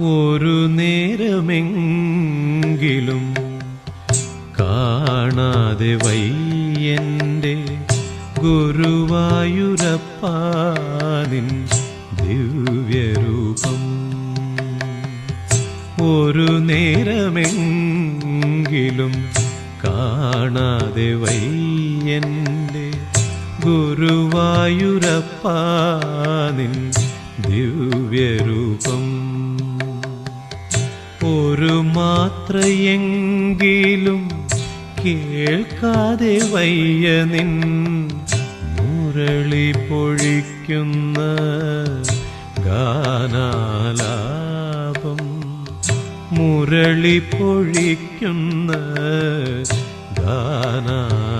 ഒരു നേരമെങ്കിലും കാണാതെ വയ്യന്റെ ഗുരുവായൂരപ്പാനിൻ ദിവ്യരൂപം. ഒരു നേരമെങ്കിലും കാണാതെ വയ്യന്റെ ഗുരുവായൂരപ്പാനിൻ ദിവ്യരൂപം. ഒരു മാത്രയെങ്കിലും കേൾക്കാതെ വയ്യ നിൻ മുരളി പൊഴിക്കുന്ന ഗാനാലാപം. മുരളി പൊഴിക്കുന്ന ഗാനാലാപം